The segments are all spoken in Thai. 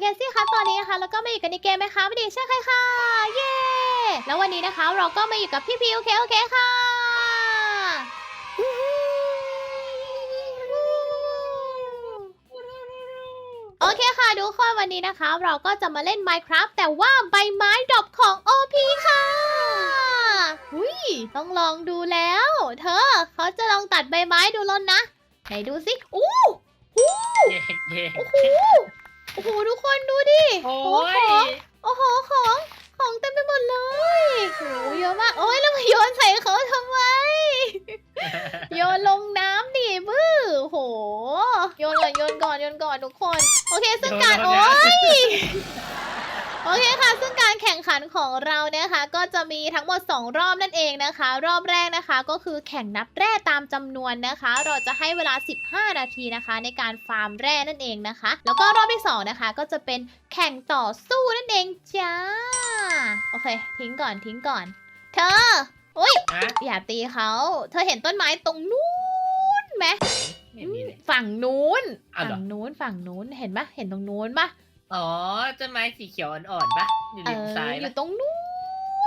แคสซี่ค่ะตอนนี้นะคะแล้วก็มาอยู่กันในเกมไหมคะไม่ดีใช่ใครค่ะเย้แล้ววันนี้นะคะเราก็มาอยู่กับพี่พีโอเคโอเคค่ะโอเคค่ะทุกคนวันนี้นะคะ เราก็จะมาเล่น Minecraft แต่ว่าใบไม้ดรอปของ OP ค่ะหุยต้องลองดูแล้ว เธอเขาจะลองตัดใบไม้ดูแล้วนะไหนดูสิอู้หูเย่เย่โอ้โหโอ้โหทุกคนดูดิโอ้โอ้โหยโอ้โหของของเต็มไปหมดเลยโอ้โหเยอะมากโอ้ยแล้วมาโยนใส่เขาทำไม โยนลงน้ำดิบื้อโอ้โหโยนก่อนโยนก่อนโยนก่อนทุกคน โอเคซึ่งการโอ้ย โอเคค่ะ ซึ่งการแข่งขันของเรานะคะ ก็จะมีทั้งหมด 2 รอบนั่นเองนะคะ รอบแรกนะคะ ก็คือแข่งนับแร่ตามจำนวนนะคะ เราจะให้เวลา 15 นาทีนะคะ ในการฟาร์มแร่นั่นเองนะคะ แล้วก็รอบที่สองนะคะ ก็จะเป็นแข่งต่อสู้นั่นเองจ้า โอเค ทิ้งก่อนทิ้งก่อน เธออุ้ยฮะอย่าตีเขาเธอเห็นต้นไม้ตรงนู้นไหมไม่มีเลยฝั่งนู้นอ้าวเหรอฝั่งนู้นฝั่งนู้นเห็นปะเห็นตรงนู้นปะ อ๋อต้นไม้สีเขียวอ่อนๆปะอยู่เอริมอซ้ายอปะยู่ตรงนู้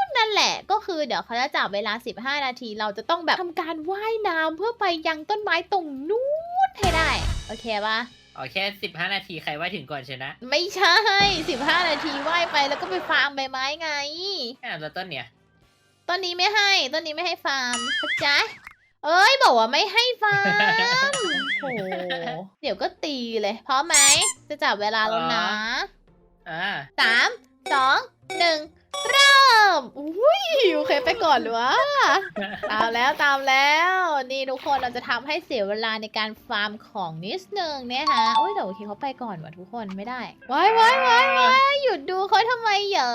นนั่นแหละ ก็คือเดี๋ยวเขาจะจับเวลา 15 นาที เราจะต้องแบบทำการว่ายน้ำเพื่อไปยังต้นไม้ตรงนู้นให้ได้ โอเคปะอ๋อแค่สิบห้านาทีใครว่าถึงก่อนชนะไม่ใช่ 15 นาทีว่ายไปแล้วก็ไปฟาร์มใบไม้ไงอ้าวแล้วต้นเนี้ยต้นนี้ไม่ให้ ต้นนี้ไม่ให้ฟาร์มเข้าใจ เอ้ย บอกว่าไม่ให้ฟาร์มโอ้โห เดี๋ยวก็ตีเลยพร้อมไหม จะจับเวลาแล้วนะอ่าสามสองหนึ่งเริ่มอุ้ยโอเคไปก่อนเลยวะตามแล้วตามแล้ว นี่ทุกคนเราจะทำให้เสียเวลาในการฟาร์มของนิดนึงเนี่ยฮะโอ้ยแต่โอเคเขาไปก่อนว่ะทุกคนไม่ได้ว้ายว้ายว้ายว้ายหยุดดูเขาทำไมเหรอ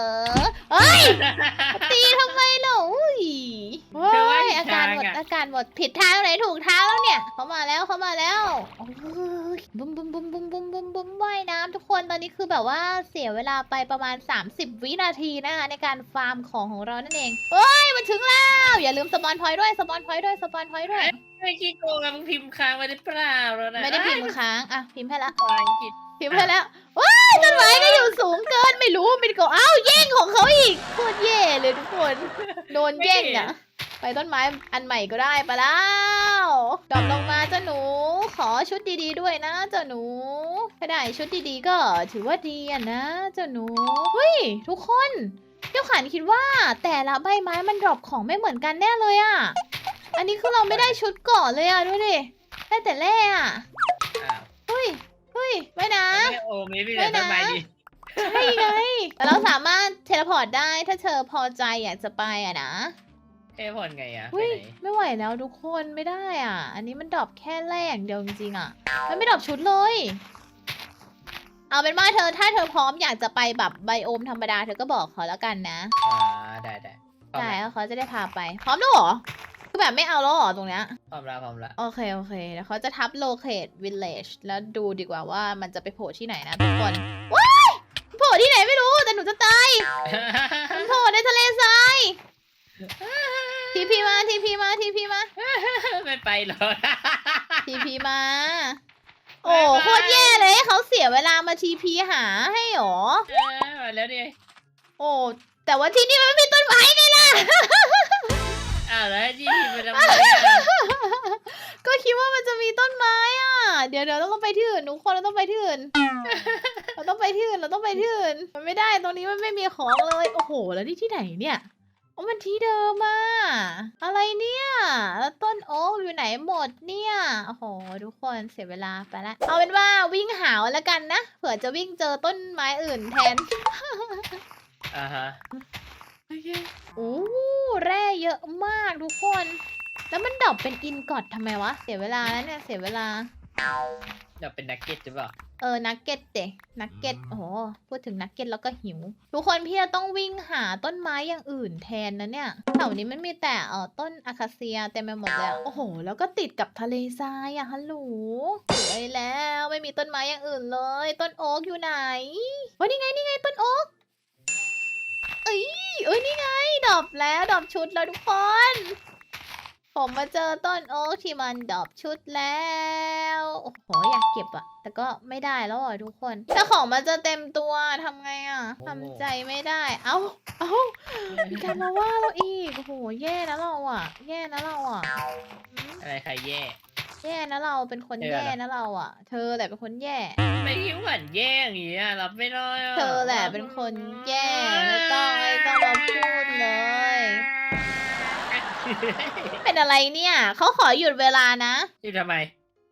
เอ้ยตีทำไมเหรออุ้ยเธอว่าเฮ้ยผิดอาการทางหมดอะอาการหมดผิดทางไหนถูกทางแล้วเนี่ยเขามาแล้วเขามาแล้วโอ้ยบุ้มบุ้มบุ้มบุ้มบุ้มบุ้มบุ้มว่ายน้ำทุกคนตอนนี้คือแบบว่าเสียเวลาไปประมาณ 30 วินาทีนะคะในการฟาร์มของของเรานั่นเองเฮ้ยมันถึงแล้ว อย่าลืมสปอนพอยต์ด้วยสปอนพอยต์ด้วยสปอนพอยต์ด้วย ไม่ขี้โกงอะมึงพิมพ์ค้างไว้ได้เปล่าแล้วนะไม่ได้พิมพ์ค้างอะพิมพ์ให้ละภาษาอังกฤษพิมพ์ให้แล้วว้ายต้นไม้ก็อยู่สูงเกินไม่รู้เป็นก็อ้าวแย่งของเขาอีกโคตรแย่เลยทุกคนโดนแย่งอะไปต้นไม้อันใหม่ก็ได้ไปแล้วดรอปลงมาเจ้าหนู ขอชุดดีๆด้วยนะเจ้าหนูถ้าได้ชุดดีๆก็ถือว่าดีอะนะเจ้าหนูเฮ้ยทุกคนเจ้าขันคิดว่าแต่ละใบไม้มันดรอปของไม่เหมือนกันแน่เลยอะอันนี้คือเราไม่ได้ชุดเก่อนเลยอะดูดิได้แต่แร่อะอ้าวเฮ้ยเฮ้ยไม่นะไม่โอ้ไม่มีแต่ต้นไม้ดิใช่ไงแต่เราสามารถเทเลพอร์ตได้ถ้าเธอพอใจอยากจะไปอะนะ เอ้พอนไงอะไปเฮ้ยไหนไม่ไหวแล้วทุกคนไม่ได้อะ อันนี้มันดรอปแค่แรกอย่างเดียวจริงๆอะ มันไม่ดรอปชุดเลย เอาเป็นว่าเธอถ้าเธอพร้อมอยากจะไปแบบไบโอมธรรมดาเธอก็บอกเขาแล้วกันนะอ่าได้ได้พร้อมได้ละแล้วเขาจะได้พาไป พร้อมแล้วเหรอคือแบบไม่เอาแล้วเหรอตรงเนี้ย พร้อมละพร้อมละโอเค โอเคเดี๋ยวเขาจะทับ locate village แล้วดูดีกว่าว่ามันจะไปโผล่ที่ไหนนะทุกคน ว้ายโผล่ที่ไหนไม่ ไม่ไปหรอกทีพีมา โอ้บ๊ายบาย โคตรแย่เลยให้เขาเสียเวลามาทีพีหาให้หรอ เออมาแล้วดิโอ้ แต่ว่าที่นี่มันไม่มีต้นไม้ไงล่ะอ้าวแล้วที่พิมพ์ไปทำไมอะก็คิดว่ามันจะมีต้นไม้อะ เดี๋ยวเดี๋ยวเราต้องไปที่อื่นทุกคนเราต้องไปที่อื่น เราต้องไปที่อื่นเราต้องไปที่อื่น มันไม่ได้ตรงนี้มันไม่มีของเลย โอ้โห แล้วนี่ที่ไหนเนี่ย โอ้มันที่เดิมอะอะไรเนี่ยแล้วต้นโอ๊กอยู่ไหนหมดเนี่ยโอ้โหทุกคนเสียเวลาไปละเอาเป็นว่าวิ่งหาวแล้วกันนะเผื่อจะวิ่งเจอต้นไม้อื่นแทนอ่าฮะโอเคโอ้แร่เยอะมากทุกคน แล้วมันดรอปเป็นอินกอดทำไมวะ เสียเวลาแล้วเนี่ยเสียเวลาเดี๋ยวเป็นนักเก็ตหรือเปล่า เออนักเก็ตเดะนักเก็ตโอ้โหพูดถึงนักเก็ตแล้วก็หิว ทุกคนพี่จะต้องวิ่งหาต้นไม้อย่างอื่นแทนนะเนี่ยแถวนี้มันมีแต่เออต้นอะคาเซียเต็มไปหมดเลยอะโอ้โห แล้วก็ติดกับทะเลทรายอะฮัลโหลสวยแล้วไม่มีต้นไม้อย่างอื่นเลย ต้นโอ๊กอยู่ไหนวันนี่ไงนี่ไงต้นโอ๊กเอ้ยเอ้ยนี่ไงดรอปแล้วดรอปชุดแล้วทุกคน ผมมาเจอต้นโอ๊กที่มันดรอปชุดแล้ว โอ้โหอยากเก็บอะแต่ก็ไม่ได้แล้วอะทุกคนแต่ของมันจะเต็มตัวทำไงอะทำใจไม่ได้ เอ้า เอ้ามีการมาว่าเราอีก โอ้โหแย่นะเราอะแย่นะเราอะอืมอะไรใครแย่ แย่นะเราเป็นคนเธอเหรอแย่นะเราอะเธอแหละเป็นคนแย่ ไม่คิดหวานแย่อย่างงี้อะรับไม่ได้อะเธอแหละเป็นคนแย่ไม่ต้องไม่ต้องมาพูด เลยเป็นอะไรเนี่ย เขาขอหยุดเวลานะอยู่ทำไม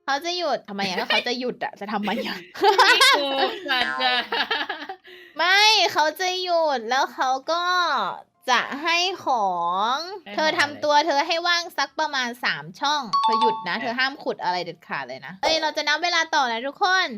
เขาจะหยุดทำไมอะถ้าเขาจะหยุดอะจะทำไมอะพี่กูสัตว์อะไม่เขาจะหยุดแล้วเขาก็จะให้ของ เธอทำตัวเธอให้ว่างสักประมาณ 3 ช่อง เธอหยุดนะ เธอห้ามขุดอะไรเด็ดขาดเลยนะ เอ้ยเราจะนับเวลาต่อนะทุกคน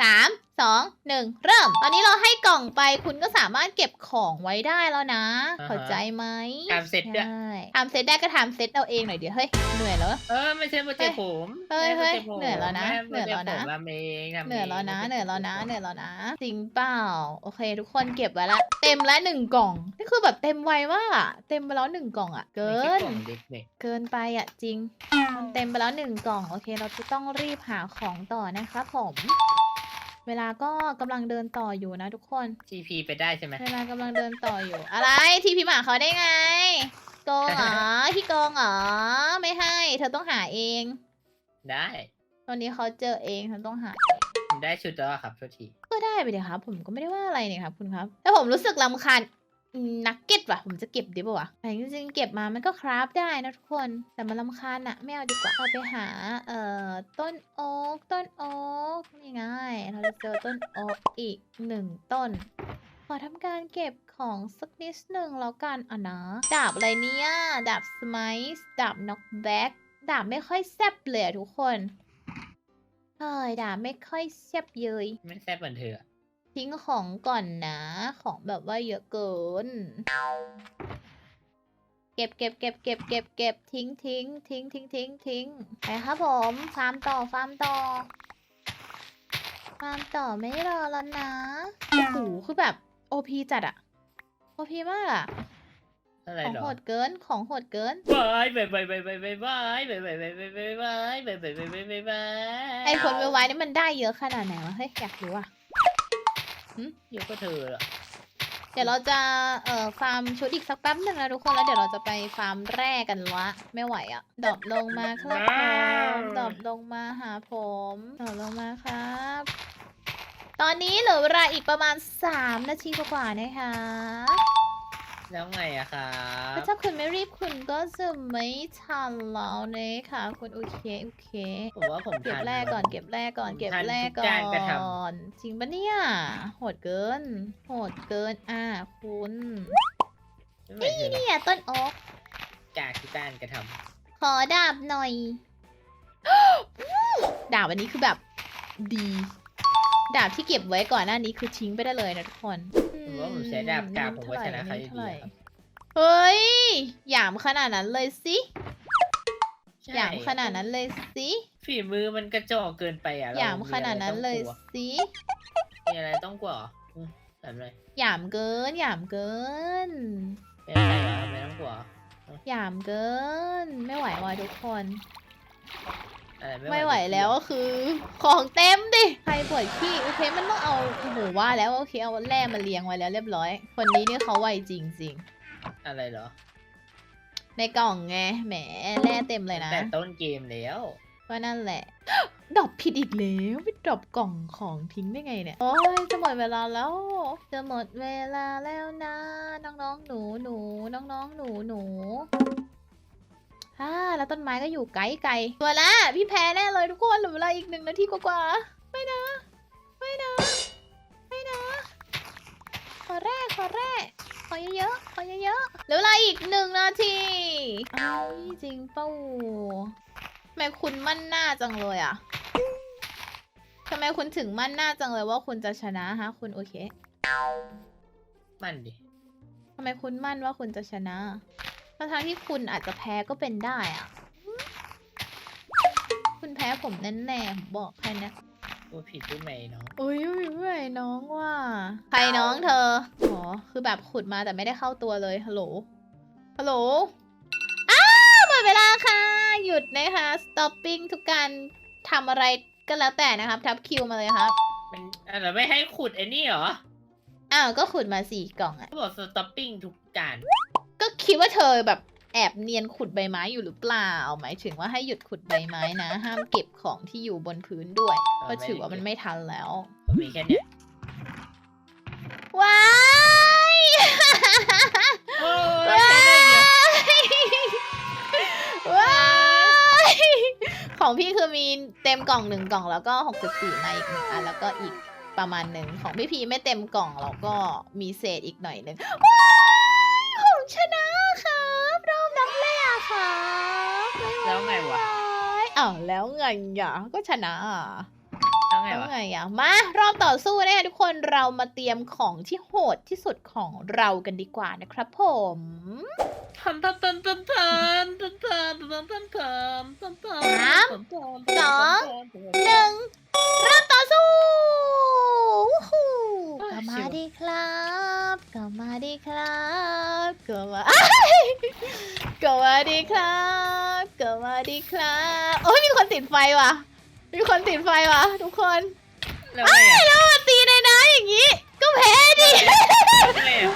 3 2 1 เริ่ม ตอนนี้เราให้กล่องไปคุณก็สามารถเก็บของไว้ได้แล้วนะเข้าใจไหมทำเสร็จด้วยใช่ทำเซตได้ก็ทำเซตเอาเองหน่อยเดี๋ยวเฮ้ยเหนื่อยแล้ว เออไม่ใช่โปรเจกต์ผมเฮ้ยเฮ้ยไม่ใช่โปรจกต์ผมเหนื่อยแล้วนะม่เหนื่อยแล้วนะโปรเจกต์ผมทำเองทำงเหนื่อยแล้วนะไม่เหนื่อยใช่แล้วนะผมเหนื่อยแล้วนะจริงเปล่าโอเค ทุกคนเก็บไว้ละเต็มแล้วหนึ่งกล่องนี่คือแบบเต็มไวมากอะเต็มไปแล้วหนึ่งกล่องอะเกิไม่ใช่นกล่องเด็กเนี่ยเกินไปอะจริง มันเต็มไปแล้วหนึ่งกล่อง โอเค เราจะต้องรีบหาของต่อนะครับผม เวลาก็กำลังเดินต่ออยู่นะทุกคน ทีพีไปได้ใช่ไหมเวลากำลังเดินต่ออยู่ อะไรที่พี่หมาเขาได้ไงโกงเหรอพี่โกงเหรอไม่ให้ เธอต้องหาเองได้ตอนนี้เขาเจอเองเธอต้องหาผมได้ชุดแล้วอะครับโทษที ก็ได้ไปเดี๋ยวครับ ผมก็ไม่ได้ว่าอะไรเนี่ยครับคุณครับแต่ผมรู้สึกลำคาญ นักเก็ตว่ะ ผมจะเก็บดีป่าวะแต่จริงๆเก็บมามันก็คราฟได้นะทุกคน แต่มันลำคาญอะไม่เอาดีกว่า เอาไปหา เอ่อ ต้นโอ๊ก ต้นโอ๊กนี่ไง เราจะเจอต้นโอ๊กอีกหนึ่งต้น ขอทำการเก็บของสักนิดหนึ่งแล้วกันอะนะ ดาบอะไรเนี่ย ดาบสมัยดาบน็อกแบ็กดาบไม่ค่อยแซบเลยทุกคน เฮ้ย ดาบไม่ค่อยแซบเยยไม่แซบเหมือนเธอ ทิ้งของก่อนนะ ของแบบว่าเยอะเกิน เก็บเก็บเก็บเก็บเก็บเก็บทิ้งทิ้งทิ้งทิ้งทิ้งทิ้งไปครับผมฟาร์มต่อฟาร์มต่อฟาร์มต่อไม่รอแล้วนะโอ้โหคือแบบโอพีจัดอะโอพีมากอะอะไรของหรอโหดเกินของโหดเกิน บายบายบายบายบายบายบายบายบายบายบายบายบายบายบายบายบายบายบายไอคนไวๆนี่มันได้เยอะขนาดไหนวะเฮ้ยอยากรู้อะ เยอะก็เธออะเดี๋ยวเราจะเอ่อฟาร์มชุดอีกสักแป๊บหนึ่งนะทุกคนแล้วเดี๋ยวเราจะไปฟาร์มแร่กันละไม่ไหวอะดรอปลงมาครับผมดรอปลงมาหาผมดรอปลงมาครับ ตอนนี้เหลือเวลาอีกประมาณ 3 นาทีกว่าๆนะคะ แล้วไงอะครับถ้าคุณไม่รีบคุณก็จะไม่ทันแล้วนะคะคุณโอเคโอเคผมว่าผมเก็บทันแร่ก่อนผมเก็บแร่ก่อนผมเก็บทันแร่ทุกก่การกระทอนจริงปะเนี่ยโหดเกินโหดเกินอะคุณนี่เนี่ยต้นโอ๊กจากทุกการกระทขอดาบหน่อยดาบอันนี้คือแบบดี ดาบที่เก็บไว้ก่อนหน้านี้คือทิ้งไปได้เลยนะทุกคนำ ผมว่าผมใช้ดาบกาบผมก็ชนะเขาอยู่ดีอะครับเฮ้ย หยามขนาดนั้นเลยสิใช่หยามขนาดนั้นเลยสิ ฝีมือมันกระจอกเกินไปอะเรหยามขนาดนั้นเลยมีอะไรต้องกลัวสิมีอะไรต้องกลัวอืมถามเลยหยามเกิน หยามเกินเป็นอะไรเหรอไม่ต้องกลัวหยามเกิน ไม่ไหวว่ะทุกคน อะไรไม่ไหวแล้วก็คือ ของเต็มดิ ใครปวดขี้โอเคมันต้องเอาโอ้โหว่าแล้วโอเคเอาแร่มาเรียงไว้แล้วเรียบร้อย คนนี้นี่เขาไวจริงอะไรเหรอๆในกล่องไงแหมแร่เต็มเลยนะ แต่ต้นเกมแล้วก็นั่นแหละดรอปผิดอีกแล้วไปดรอปกล่องของทิ้งได้ไงเนี่ย โอ้ยจะหมดเวลาแล้ว จะหมดเวลาแล้วนะ น้องๆหนูหนูน้องๆหนูหนู ฮ่าแล้วต้นไม้ก็อยู่ไกลไกลๆตัวละพี่แพ้แน่เลยทุกคนเหลือเวลาอีกหนึ่งนาทีกว่าๆไม่นะไม่นะไม่นะ ขอแรกขอแรกขอเยอะๆขอเยอะๆเหลือเวลาอีกหนึ่งนาทีเอ้ยจริงเป้าทำไมคุณมั่นหน้าจังเลยอะทำไมคุณถึงมั่นหน้าจังเลยว่าคุณจะชนะฮะ คุณโอเค มันดิทำไมคุณมั่นว่าคุณจะชนะ ทั้งๆที่คุณอาจจะแพ้ก็เป็นได้อะคุณแพ้ผมแน่ๆผมบอกแค่เนี้ยพูดผิดพูดใหม่เนาะอุ้ยอุ้ยอุ้ยน้องว่าใครน้องเธอ อ๋อ คือแบบขุดมาแต่ไม่ได้เข้าตัวเลย ฮัลโหล ฮัลโหล อ้าวมาดเวลาค่ะ หยุดนะคะ stopping ทุกการทำอะไรก็แล้วแต่นะครับ ทับคิวมาเลยครับ มันอะไรไม่ให้ขุดไอ้นี่เหรอ อ้าว ก็ขุดมาสี่กล่องอะเขาบอกสต็อปปิ้งทุกการ ก็คิดว่าเธอแบบแอบเนียนขุดใบไม้อยู่หรือเปล่า หมายถึงว่าให้หยุดขุดใบไม้นะ ห้ามเก็บของที่อยู่บนพื้นด้วย ก็ถือว่ามันไม่ทันแล้ว มีแค่เนี้ยว้ายโอ้ว้ายว้ายของพี่คือมีเต็มกล่องหนึ่งกล่องแล้วก็หกสิบสี่มาอีกหนึ่งอันแล้วก็อีกประมาณหนึ่งของพี่พีไม่เต็มกล่องแล้วก็มีเศษอีกหน่อยหนึ่งว้ายของ ชนะครับรอบนับแรกครับแล้วไงวะ อ้าวแล้วไงอะก็ชนะอะแล้วไงแล้ววะ ไงอะมารอบต่อสู้นะคะทุกคนเรามาเตรียมของที่โหดที่สุดของเรากันดีกว่านะครับผม ทันทันทันทันทันทันทันทันทันทันทันทันสามสอง หนึ่งเริ่มต่อสู้ วู้ฮู้ก็มาดีครับก็มาดีครับก็มาอ้ายก็มาดีครับก็มาดีครับโอ้ยมีคนติดไฟว่ะ มีคนติดไฟว่ะ ทุกคนแล้วไงอะแล้วมาตีในน้ำอย่างนี้ ก็แพ้ดิแล้วไงอะ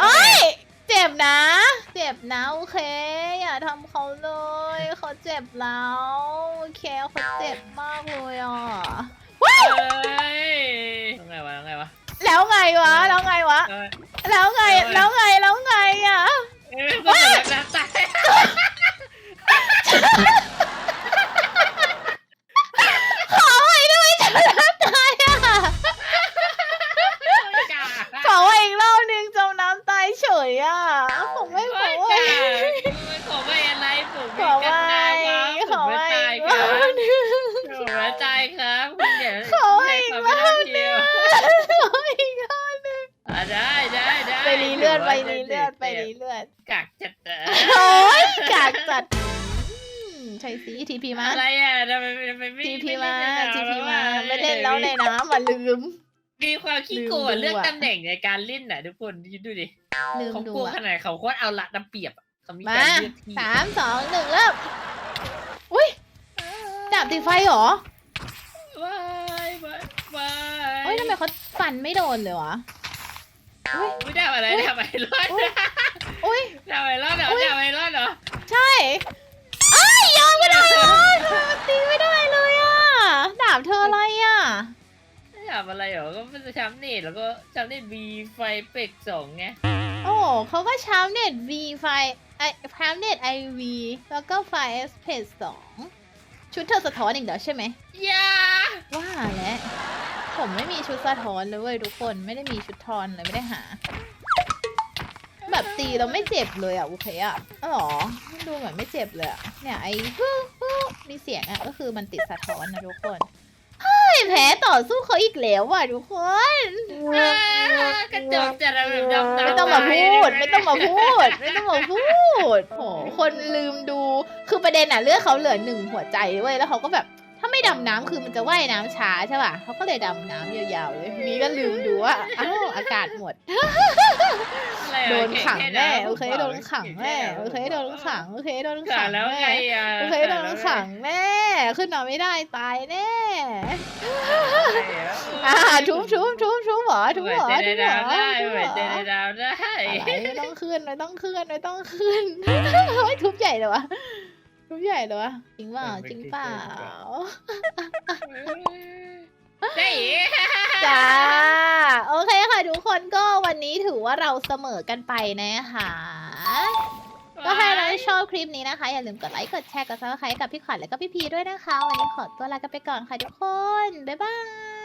โอ้ยเจ็บนะ เจ็บนะโอเค อย่าทำเขาเลย เขาเจ็บแล้ว โอเคเขาเจ็บมากเลยอะเอ้ย แล้วไงวะแล้วไงวะแล้วไงวะแล้วไงวะเอ้ยแล้วไงแล้วไงแล้ว ลือดไปรีเลือดไปรีเลือดกักจัดเออโอ้ยกากจัดอืมใช่สิทีพีมาอะไรอะทำไมทำไมไม่ทีพีไเล่มานในน้ำทีพีมาอะไม่เล่นแล้วในน้ำอะลืมมีความขี้โกงลืมดูเรื่องอะตำแหน่งในการเล่นน่ะทุกคนคิดดูดิลืมเขาดูโกงอะขนาดเขาโคตรเอาละน้ำเปรียบอะเขามีมาการเลือกที่สามสองหนึ่งเริ่มอุ้ยดาบติดไฟเหรอว้ายว้ายว้ายเฮ้ยทำไมเขาฟันไม่โดนเลยวะ อุ้ยไม่ได้อะไรอุ๊ยทำไมรอดอุ๊ยอุ้ยทำไมรอดเหรออุ๊ยทำไมรอดเหรอใช่ไอ้ายยอมไม่ได้เลยทำไมมันตีไม่ได้เลยอะดาบเธออะไรอะ ไม่ทำอะไรเหรอก็เป็นช้ำเน็ตแล้วก็ช้ำเน็ตบีไฟเป็กสองไงโอ้เขาก็ชาวเน็ต V ไฟไอชาวเน็ต IV แล้วก็ไฟ S p a c e สองชุดเธอสะท้อนอีกแล้วใช่ไหม อย่าว่าแล้ว ผมไม่มีชุดสะท้อนเลยเว้ยทุกคนไม่ได้มีชุดทอนเลยไม่ได้หา แบบตีเราไม่เจ็บเลยอะโอเคอะอ๋อเหรอดูเหมือนไม่เจ็บเลยอะเนี่ยไอ้ฮู้ฮู้มีเสียงอะก็คือมันติดสะท้อนนะทุกคนเฮ้ยแพ้ต่อสู้เขาอีกแล้วว่ะทุกคนอ่ากระจกจะระเบิดดำๆไม่ต้องมาพูด ไม่ต้องมาพูด ไม่ต้องมาพูดโหคนลืมดูคือประเด็นอะเลือดเขาเหลือหนึ่งหัวใจเว้ยแล้วเขาก็แบบ ถ้าไม่ดำน้ำคือมันจะว่ายน้ำช้าใช่ป่ะเขาก็เลยดำน้ำยาวๆเลยทีนี้ก็ลืมดูว่าอ้าวอากาศหมด อะไรอะโดนขังแน่ก่โอเคโดนขังแน่โอเคโดนขังโอเคโดนขัขังงแล้วไงแน่อะโอเคโดนขังแน่ขึ้นมาไม่ได้ตายแน่ อ่าทุบทุบทุบทุบหรอทุบหัวหรอใจทุในบหรดาอวได้ทุบหัหรวอใจในดาวได้อะไรไม่ต้องขึ้นไม่ต้องขึ้นไม่ต้องขึ้นเฮ้ยทุบใหญ่เลยวะ ทุบใหญ่เลยวะจริงเปล่าจริงเปล่า ได้อีกจ้าโอเคค่ะทุกคนก็วันนี้ถือว่าเราเสมอกันไปนะคะ ก็ถ้าเราชอบคลิปนี้นะคะ อย่าลืมกดไลค์กดแชร์กดซับสไครต์กับพี่ขวัญและก็พี่พีด้วยนะคะ วันนี้ขอตัวลากันไปก่อนค่ะทุกคน บ๊ายบาย